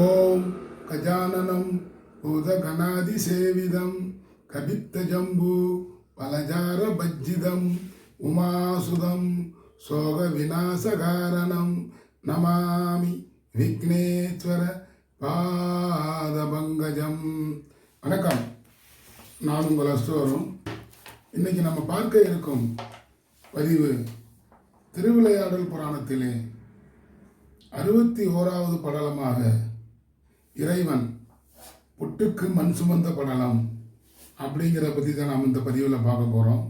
ஓம் கஜானனம் பூதகணாதிசேவிதம் கபித்தஜம்பு பலஜார பஜ்ஜிதம் உமாசுதம் சோக விநாசகாரணம் நமாமி விக்னேஸ்வர பாதபங்கஜம் வணக்கம். நான் உங்கள் அஸ்தோரும். இன்னைக்கு நம்ம பார்க்க இருக்கும் பதிவு திருவிளையாடல் புராணத்திலே அறுபத்தி ஓராவது படலமாக இறைவன் புட்டுக்கு மண் சுமந்த படலம் அப்படிங்கிற பற்றி தான் நாம் இந்த பதிவில் பார்க்க போகிறோம்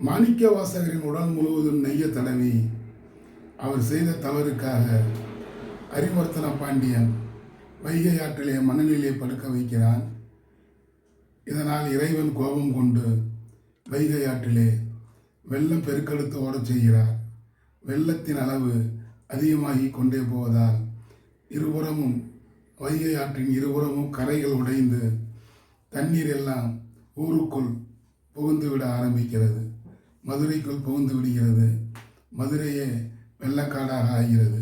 மாணிக்க வாசகரின் உடல் முழுவதும் நெய்ய தடவி அவர் செய்த தவறுக்காக அரிவர்த்தன பாண்டியன் வைகை ஆற்றிலே மணலிலே படுக்க வைக்கிறான். இதனால் இறைவன் கோபம் கொண்டு வைகை ஆற்றிலே வெள்ளம் பெருக்கெடுத்து ஓடச் செய்கிறார். வெள்ளத்தின் அளவு அதிகமாகி கொண்டே போவதால் இருபுறமும் வைகை ஆற்றின் இருபுறமும் கரைகள் உடைந்து தண்ணீர் எல்லாம் ஊருக்குள் புகுந்து விட ஆரம்பிக்கிறது. மதுரைக்குள் புகுந்து விடுகிறது. மதுரையே வெள்ளக்காடாக ஆகிறது.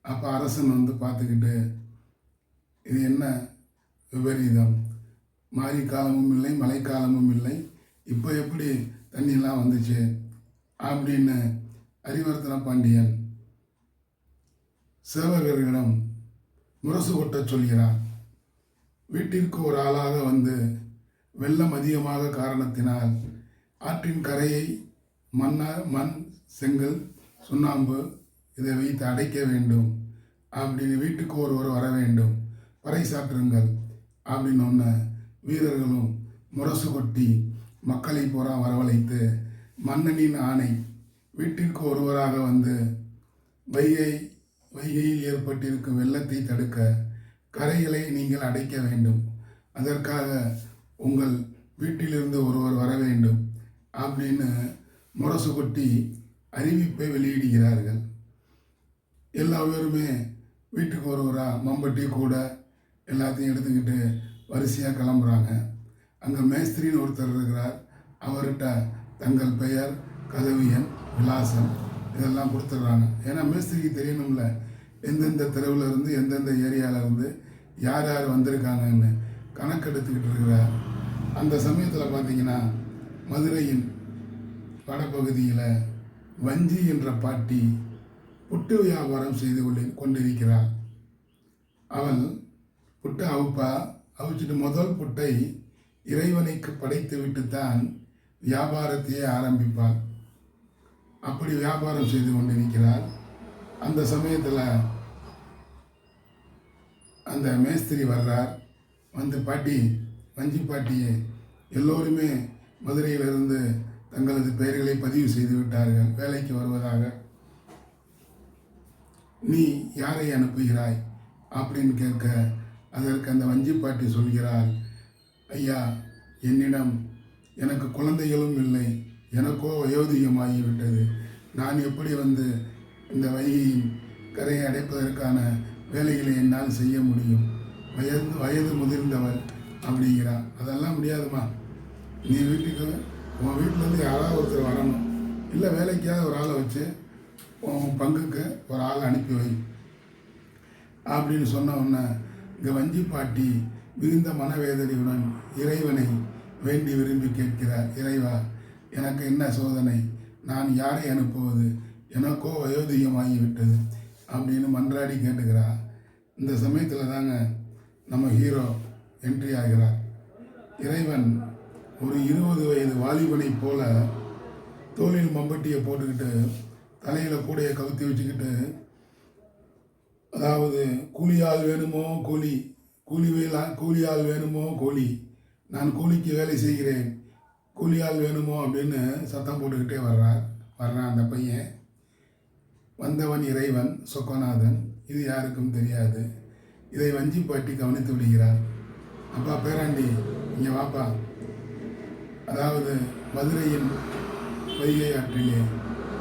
அப்போ அரசன் வந்து பார்த்துக்கிட்டு இது என்ன விபரீதம்? மாரி காலமும் இல்லை மழைக்காலமும் இல்லை. இப்போ எப்படி தண்ணியெல்லாம் வந்துச்சு? அப்படின்னு அறிவர்த்தன பாண்டியன் சேவகர்களிடம் முரசு கொட்டச் சொல்கிறான் வீட்டிற்கு ஒரு ஆளாக வந்து வெள்ளம் அதிகமாக காரணத்தினால் ஆற்றின் கரையை மண்ண மண் செங்கல் சுண்ணாம்பு இதை வைத்து அடைக்க வேண்டும். அப்படின்னு வீட்டுக்கு ஒருவர் வர வேண்டும். பறைசாற்றுங்கள் அப்படின்னு ஒன்று வீரர்களும் முரசு கொட்டி மக்களை பூரா வரவழைத்து மன்னனின் ஆணை வீட்டிற்கு ஒருவராக வந்து வையை வைகையில் ஏற்பட்டிருக்கும் வெள்ளத்தை தடுக்க கரைகளை நீங்கள் அடைக்க வேண்டும். அதற்காக உங்கள் வீட்டிலிருந்து ஒருவர் வர வேண்டும் அப்படின்னு முரசு கொட்டி அறிவிப்பை வெளியிடுகிறார்கள். எல்லா பேருமே வீட்டுக்கு ஒருவராக மம்பட்டி கூட எல்லாத்தையும் எடுத்துக்கிட்டு வரிசையாக கிளம்புறாங்க. அங்கே மேஸ்திரின்னு ஒருத்தர் இருக்கிறார். அவர்கிட்ட தங்கள் பெயர் கதவியன் விலாசன் விலாசம் இதெல்லாம் கொடுத்துட்றாங்க. ஏன்னா மேஸ்திரிக்கு தெரியணும்ல எந்தெந்த தெருவில் இருந்து எந்தெந்த ஏரியாவில் இருந்து யார் யார் வந்திருக்காங்கன்னு கணக்கெடுத்துக்கிட்டு இருக்கிற அந்த சமயத்தில் பார்த்தீங்கன்னா மதுரையின் வடபகுதியில் வஞ்சி என்ற பாட்டி புட்டு வியாபாரம் செய்து கொண்டு கொண்டிருக்கிறாள். அவள் புட்டு அவுப்பா அவிச்சிட்டு முதல் புட்டை இறைவனுக்கு படைத்து விட்டுத்தான் வியாபாரத்தையே ஆரம்பிப்பாள். அப்படி வியாபாரம் செய்து கொண்டிருக்கிறார். அந்த சமயத்தில் அந்த மேஸ்திரி வர்றார். வந்து பாட்டி வஞ்சி பாட்டியே எல்லோருமே மதுரையிலிருந்து தங்களது பெயர்களை பதிவு செய்து விட்டார்கள். வேலைக்கு வருவதாக. நீ யாரை அனுப்புகிறாய்? அப்படின்னு கேட்க அதற்கு அந்த வஞ்சி பாட்டி சொல்கிறார் ஐயா என்னிடம் எனக்கு குழந்தைகளும் இல்லை. எனக்கோ வயோதிகமாகிவிட்டது நான் எப்படி வந்து இந்த வைகையின் கரையை அடைப்பதற்கான வேலைகளை என்னால் செய்ய முடியும்? வயது வயது முதிர்ந்தவர் அப்படிங்கிறா அதெல்லாம் முடியாதுமா? நீ வீட்டுக்கு உன் வீட்டிலேருந்து யாராவது ஒருத்தர் வரணும். இல்லை வேலைக்காவது ஒரு ஆளை வச்சு உன் பங்குக்கு ஒரு ஆளை அனுப்பி வை அப்படின்னு சொன்ன உடனே இங்கே வஞ்சி பாட்டி மிகுந்த மனவேதனையுடன் இறைவனை வேண்டி விரும்பி கேட்கிறார். இறைவா எனக்கு என்ன சோதனை? நான் யாரை அனுப்புவது? எனக்கோ வயோதிகமாகிவிட்டது அப்படின்னு மன்றாடி கேட்டுக்கிறா இந்த சமயத்தில் தாங்க நம்ம ஹீரோ என்ட்ரி ஆகிறார். இறைவன் ஒரு இருபது வயது வாலிபனை போல தோளில் மம்பட்டியை போட்டுக்கிட்டு தலையில் கூடையை கவுத்தி வச்சுக்கிட்டு அதாவது கூலியால் வேணுமோ கூலி கூலி வேலா கூலியால் வேணுமோ கூலி நான் கூலிக்கு வேலை செய்கிறேன். கூலியால் வேணுமோ அப்படின்னு சத்தம் போட்டுக்கிட்டே வர்றார். வர்றான் அந்த பையன். வந்தவன் இறைவன் சொக்கநாதன். இது யாருக்கும் தெரியாது. இதை வஞ்சி பாட்டி கவனித்து விடுகிறார். அப்பா பேராண்டி இங்கே வாப்பா. அதாவது மதுரையின் வைகை ஆற்றிலே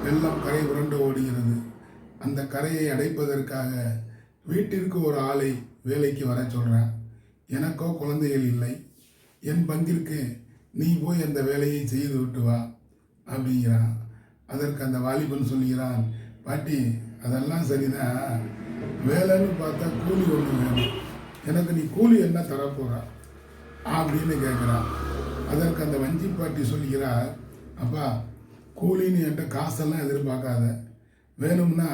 வெள்ளம் கரை புரண்டு ஓடுகிறது. அந்த கரையை அடைப்பதற்காக வீட்டிற்கு ஒரு ஆளை வேலைக்கு வர சொல்கிறேன் எனக்கோ குழந்தைகள் இல்லை. என் பங்கிற்கு நீ போய் அந்த வேலையை செய்து விட்டு வா அப்படிங்கிறான். அதற்கு அந்த வாலிபன் சொல்கிறான் பாட்டி அதெல்லாம் சரிதான். வேலைன்னு பார்த்தா கூலி ஒன்று வேணும். எனக்கு நீ கூலி என்ன தரப்போறா? அப்படின்னு கேட்குறான் அதற்கு அந்த வஞ்சி பாட்டி சொல்கிறார் அப்பா கூலின்னு என்கிட்ட காசெல்லாம் எதிர்பார்க்காத. வேணும்னா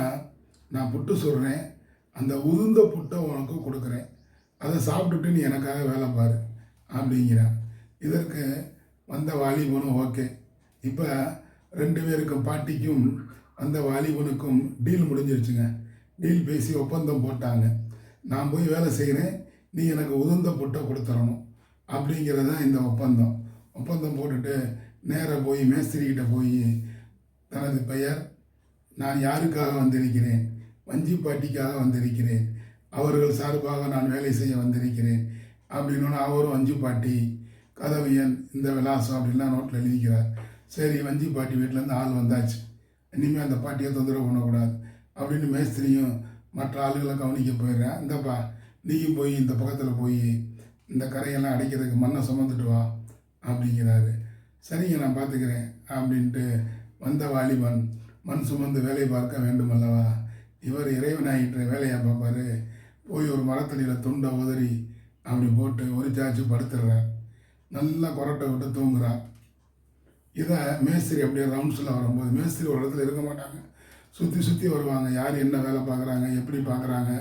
நான் புட்டு சொல்கிறேன் அந்த உருந்த புட்டை உனக்கு கொடுக்குறேன். அதை சாப்பிட்டுட்டு நீ எனக்காக வேலை பாரு அப்படிங்கிறான். இதற்கு வந்த வாலிபனும் ஓகே. இப்போ ரெண்டு பேருக்கும் பாட்டிக்கும் அந்த வாலிபனுக்கும் டீல் முடிஞ்சிருச்சுங்க. டீல் பேசி ஒப்பந்தம் போட்டாங்க. நான் போய் வேலை செய்கிறேன் நீ எனக்கு உளுந்த புட்டை கொடுத்துடணும் அப்படிங்கிறது தான் இந்த ஒப்பந்தம். ஒப்பந்தம் போட்டுட்டு நேராக போய் மேஸ்திரிக்கிட்ட போய் தனது பெயர் நான் யாருக்காக வந்திருக்கிறேன் வஞ்சி பாட்டிக்காக வந்திருக்கிறேன் அவர்கள் சார்பாக நான் வேலை செய்ய வந்திருக்கிறேன் அப்படின்னு அவரும் வஞ்சி பாட்டி கதவியன் இந்த விலாசம் அப்படின்லாம் நோட்டில் எழுதிக்கிறார். சரி வஞ்சி பாட்டி வீட்டிலேருந்து ஆள் வந்தாச்சு. இனிமேல் அந்த பாட்டியை தொந்தரவு பண்ணக்கூடாது அப்படின்னு மேஸ்திரியும் மற்ற ஆளுகளை கவனிக்க போயிடுறேன். இந்தப்பா நீயும் போய் இந்த பக்கத்தில் போய் இந்த கரையெல்லாம் அடைக்கிறதுக்கு மண்ணை சுமந்துட்டு வா அப்படிங்கிறாரு. சரிங்க நான் பார்த்துக்கிறேன் அப்படின்ட்டு வந்த வாலிபன் மண் சுமந்து வேலை பார்க்க வேண்டும் அல்லவா? இவர் இறைவனாயிற்ற வேலையை பார்ப்பார். போய் ஒரு மரத்தடியில் துண்டை உதறி அப்படி போட்டு ஒரு சாச்சு படுத்துடுறார் நல்லா கொரட்டை விட்டு தூங்குறா. இதை மேஸ்திரி அப்படியே ரவுண்ட்ஸில் வரும்போது மேஸ்திரி ஒரு இடத்துல இருக்க மாட்டாங்க. சுற்றி சுற்றி வருவாங்க. யார் என்ன வேலை பார்க்குறாங்க எப்படி பார்க்குறாங்க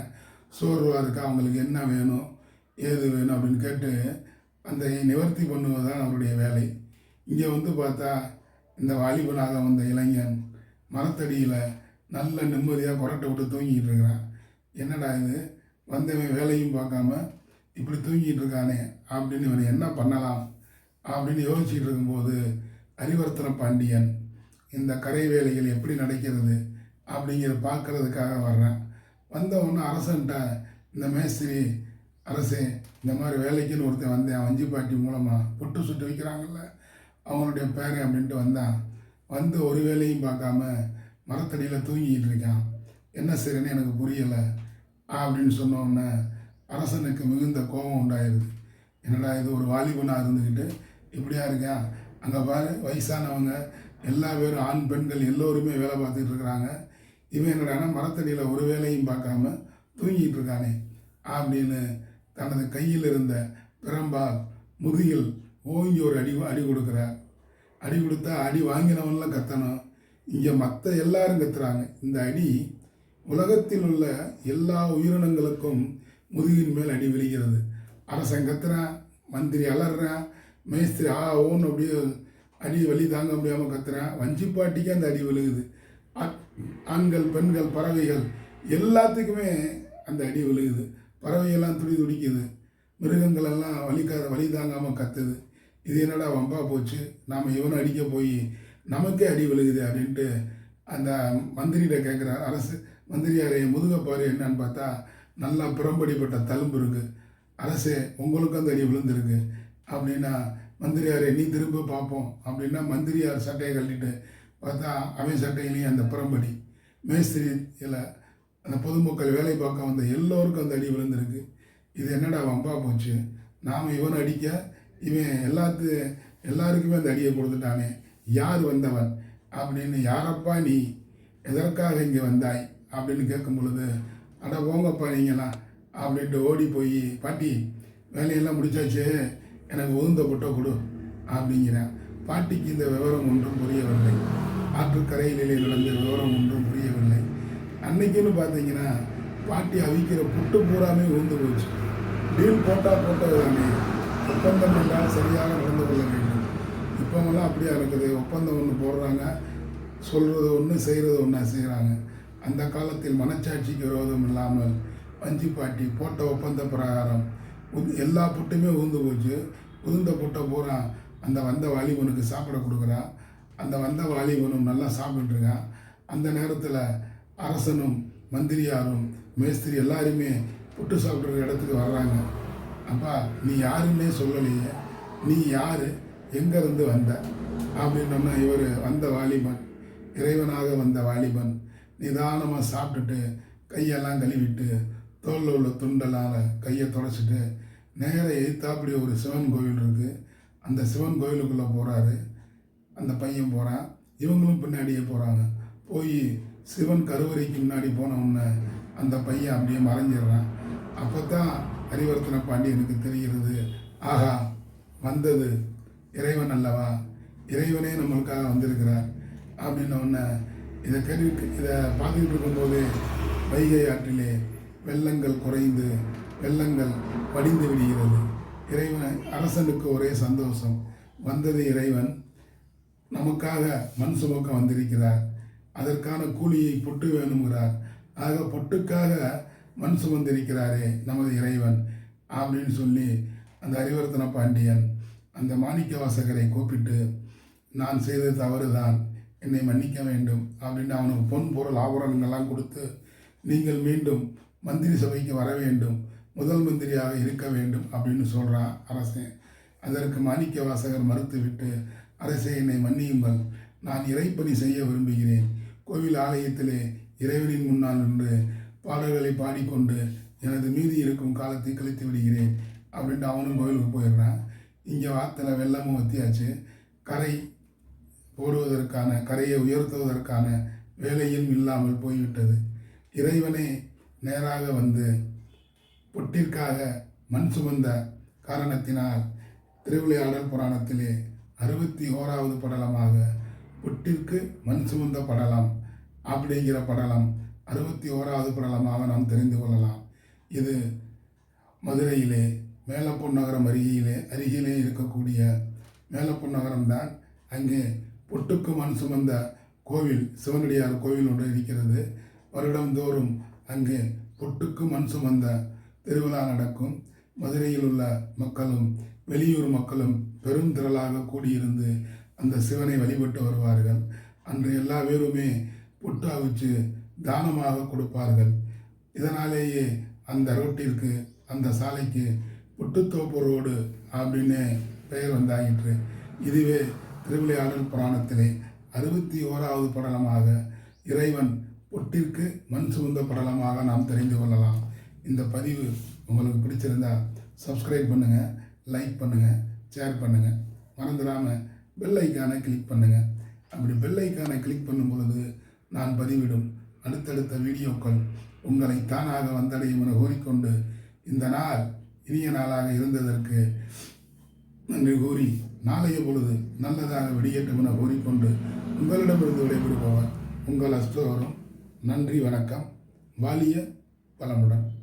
சோர்வாக இருக்கா அவங்களுக்கு என்ன வேணும் ஏது வேணும் அப்படின்னு கேட்டு அந்த நிவர்த்தி பண்ணுவது தான் அவருடைய வேலை. இங்கே வந்து பார்த்தா இந்த வாலிபனாக வந்த இளைஞன் மரத்தடியில் நல்ல நிம்மதியாக கொரட்டை விட்டு தூங்கிட்டு இருக்கிறான். என்னடா இது? வந்தவன் வேலையும் பார்க்காம இப்படி தூங்கிட்டு இருக்கானே அப்படின்னு இவனை என்ன பண்ணலாம் அப்படின்னு யோசிச்சுட்டு இருக்கும்போது அரிவர்த்தன பாண்டியன் இந்த கரை வேலைகள் எப்படி நடக்கிறது அப்படிங்கிறத பார்க்கறதுக்காக வர்றேன். வந்தவொன்னே அரசன்ட்ட இந்த மேஸ்திரி அரசே இந்த மாதிரி வேலைக்குன்னு ஒருத்தன் வந்தேன் வஞ்சி பாட்டி மூலமாக புட்டு சுட்டு வைக்கிறாங்கல்ல அவனுடைய பேரன் அப்படின்ட்டு வந்தான். வந்து ஒரு வேலையும் பார்க்காம மரத்தடியில் தூங்கிக்கிட்டு இருக்கான். என்ன சரின்னு எனக்கு புரியலை அப்படின்னு சொன்னோன்னே அரசனுக்கு மிகுந்த கோபம் உண்டாயிருது. என்னடா இது ஒரு வாலிபனாக இருந்துக்கிட்டு இப்படியா இருக்கேன் அங்கே பாரு வயசானவங்க எல்லா பேரும் ஆண் பெண்கள் எல்லோருமே வேலை பார்த்துட்டு இருக்கிறாங்க. இவன் என்னடானா மரத்தடியில் ஒரு வேலையும் பார்க்காம தூங்கிட்டு இருக்கானே? அப்படின்னு தனது கையில் இருந்த பிரம்பால் முதுகில் ஓங்கி ஒரு அடி அடி கொடுக்குறார். அடி கொடுத்தா அடி வாங்கினவன்லாம் கத்தணும். இங்கே மற்ற எல்லாரும் கத்துறாங்க. இந்த அடி உலகத்தில் உள்ள எல்லா உயிரினங்களுக்கும் முதுகின் மேல் அடி விழுகிறது. அரசன் கத்துறான் மந்திரி அலறான் மேஸ்திரி ஆ ஓன்னு அப்படியே அடி வலி தாங்க முடியாமல் கத்துறான் வஞ்சிப்பாட்டிக்கு அந்த அடி விழுகுது. ஆண்கள் பெண்கள் பறவைகள் எல்லாத்துக்குமே அந்த அடி விழுகுது. பறவைகள்லாம் துடி துடிக்குது. மிருகங்களெல்லாம் வலிக்காத வலி தாங்காமல் கத்துது. இது என்னடா வம்பா போச்சு? நாம் இவனை அடிக்க போய் நமக்கே அடி விழுகுது அப்படின்ட்டு அந்த மந்திரிகிட்ட கேட்குறாரு அரசு மந்திரியாரே முதுகப்பாரு என்னன்னு பார்த்தா நல்லா புறம்படிப்பட்ட தழும்பு இருக்கு. அரசே உங்களுக்கும் அந்த அடி விழுந்திருக்கு. அப்படின்னா மந்திரியாரே நீ திரும்ப பார்ப்போம். அப்படின்னா மந்திரியார் சட்டையை கழட்டிட்டு பார்த்தா அவன் சட்டையிலையும் அந்த புறம்படி. மேஸ்திரி இல்லை அந்த பொதுமக்கள் வேலை பார்க்க வந்த எல்லோருக்கும் அந்த அடி விழுந்திருக்கு. இது என்னடா வம்பா போச்சு? நாம் இவனை அடிக்க இவன் எல்லாத்து எல்லாருக்குமே அந்த அடியை கொடுத்துட்டானே. யார் வந்தவன்? அப்படின்னு யாரப்பா நீ? எதற்காக இங்கே வந்தாய்? அப்படின்னு கேட்கும் பொழுது அட போங்கப்பா நீங்களாம் அப்படின்ட்டு ஓடி போய் பாட்டி வேலையெல்லாம் முடிச்சாச்சு? எனக்கு உகுந்த புட்டை கொடு அப்படிங்கிறேன் பாட்டிக்கு இந்த விவரம் ஒன்றும் புரியவில்லை. ஆற்றுக்கரையிலே நடந்த விவரம் ஒன்றும் புரியவில்லை. அன்னைக்குன்னு பார்த்தீங்கன்னா பாட்டி அவிக்கிற புட்டு பூராமே உழுந்து போச்சு. டீல் போட்டால் போட்டதுதானே. ஒப்பந்தம் என்றால் சரியாக நடந்து கொள்ள வேண்டும். இப்போவெல்லாம் அப்படியா இருக்குது? ஒப்பந்தம் ஒன்று போடுறாங்க சொல்கிறது ஒன்று செய்கிறது ஒன்றா செய்கிறாங்க அந்த காலத்தில் மனச்சாட்சிக்கு விரோதம் இல்லாமல் வஞ்சி பாட்டி போட்ட ஒப்பந்த பிரகாரம் எல்லா புட்டுமே உந்து போச்சு. உதிர்ந்த புட்டை பூரா அந்த வந்த வாலிபனுக்கு சாப்பிட கொடுக்குறா. அந்த வந்த வாலிபனும் நல்லா சாப்பிட்டுருக்கான் அந்த நேரத்தில் அரசனும் மந்திரியாரும் மேஸ்திரி எல்லாருமே புட்டு சாப்பிட்ற இடத்துக்கு வர்றாங்க. அப்பா நீ யாருன்னே சொல்லலையே. நீ யார்? எங்கேருந்து வந்த? அப்படின்னோன்னா இவர் வந்த வாலிபன் இறைவனாக வந்த வாலிபன் நிதானமாக சாப்பிட்டுட்டு கையெல்லாம் கழுவிட்டு தோளில் உள்ள துண்டலால் கையை தொடச்சிட்டு நேர எய்த்தாப்படி ஒரு சிவன் கோவில் இருக்குது அந்த சிவன் கோவிலுக்குள்ளே போகிறாரு அந்த பையன் போகிறான் இவங்களும் பின்னாடியே போகிறாங்க போய் சிவன் கருவறைக்கு முன்னாடி போனவுடனே அந்த பையன் அப்படியே மறைஞ்சிடுறான். அப்போ தான் ஹரிவர்த்தன பாண்டியனுக்கு தெரிகிறது. ஆஹா வந்தது. இறைவன் அல்லவா? இறைவனே நம்மளுக்காக வந்திருக்கிறார். அப்படின்ன இதை கேட்டு இதை பார்த்துக்கிட்டு இருக்கும்போது வைகை ஆற்றிலே வெள்ளங்கள் குறைந்து வெள்ளங்கள் வடிந்து விடுகிறது. இறைவன் அரசனுக்கு ஒரே சந்தோஷம். வந்தது இறைவன். நமக்காக மண் சுமக்க வந்திருக்கிறார். அதற்கான கூலியை பொட்டு வேணுங்கிறார். ஆக பொட்டுக்காக மண் சுமந்திருக்கிறாரே நமது இறைவன் அப்படின்னு சொல்லி அந்த அறிவர்த்தன பாண்டியன் அந்த மாணிக்க வாசகரை கூப்பிட்டு நான் செய்தது தவறுதான். என்னை மன்னிக்க வேண்டும் அப்படின்னு அவனுக்கு பொன் பொருள் ஆபரணங்கள்லாம் கொடுத்து நீங்கள் மீண்டும் மந்திரி சபைக்கு வர வேண்டும் முதல் மந்திரியாக இருக்க வேண்டும் அப்படின்னு சொல்கிறான் அரசன் அதற்கு மாணிக்க வாசகர் மறுத்துவிட்டு அரசே என்னை மன்னியுங்கள். நான் இறைப்பணி செய்ய விரும்புகிறேன். கோவில் ஆலயத்திலே இறைவனின் முன்னால் நின்று பாடல்களை பாடிக்கொண்டு எனது மீதி இருக்கும் காலத்தை கழித்து விடுகிறேன் அப்படின்ட்டு அவனும் கோவிலுக்கு போயிடுறான். இங்கே வாத்தில் வெள்ளமும் வத்தியாச்சு. கரை ஓடுவதற்கான கரையை உயர்த்துவதற்கான வேலையும் இல்லாமல் போய்விட்டது. இறைவனே நேராக வந்து பொட்டிற்காக மண் சுமந்த காரணத்தினால் திருவிளையாடல் புராணத்திலே அறுபத்தி ஓராவது படலமாக பொட்டிற்கு மண் சுமந்த படலம் அப்படிங்கிற படலம் அறுபத்தி ஓராவது படலமாக நாம் தெரிந்து கொள்ளலாம். இது மதுரையிலே மேலப்பொன்னகரம் அருகிலே அருகிலே இருக்கக்கூடிய மேலப்பொன்னகரம் தான் அங்கே பொட்டுக்கு மண் சுமந்த கோவில் சிவனடியார் கோவில் ஒன்று இருக்கிறது. வருடந்தோறும் அங்கே பொட்டுக்கு மண் சுமந்த திருவிழா நடக்கும். மதுரையில் உள்ள மக்களும் வெளியூர் மக்களும் பெரும் திரளாக கூடியிருந்து அந்த சிவனை வழிபட்டு வருவார்கள். அன்று எல்லா பேருமே பொட்டு அவிச்சு தானமாக கொடுப்பார்கள். இதனாலேயே அந்த ரோட்டிற்கு அந்த சாலைக்கு புட்டுத்தோப்பு ரோடு அப்படின்னு பெயர் வந்தாயிற்று. இதுவே திருவிளையாடல் புராணத்திலே அறுபத்தி ஓராவது படலமாக இறைவன் பொட்டிற்கு மண் சுமந்த படலமாக நாம் தெரிந்து கொள்ளலாம். இந்த பதிவு உங்களுக்கு பிடிச்சிருந்தா சப்ஸ்கிரைப் பண்ணுங்கள் லைக் பண்ணுங்கள் ஷேர் பண்ணுங்கள் மறந்துடாமல் பெல் ஐக்கானை கிளிக் பண்ணுங்கள் அப்படி பெல் ஐக்கானை கிளிக் பண்ணும் பொழுது நான் பதிவிடும் அடுத்தடுத்த வீடியோக்கள் உங்களை தானாக வந்தடையும் என கூறிக்கொண்டு இந்த நாள் இனிய நாளாக இருந்ததற்கு நன்றி கூறி நாளைய பொழுது நல்லதாக வெளியேற்றும் என கூறிக்கொண்டு உங்களிடமிருந்து விடைபெறுபவர் உங்கள் அஸ்தோரம் நன்றி வணக்கம். வாலிய பலமுடன்.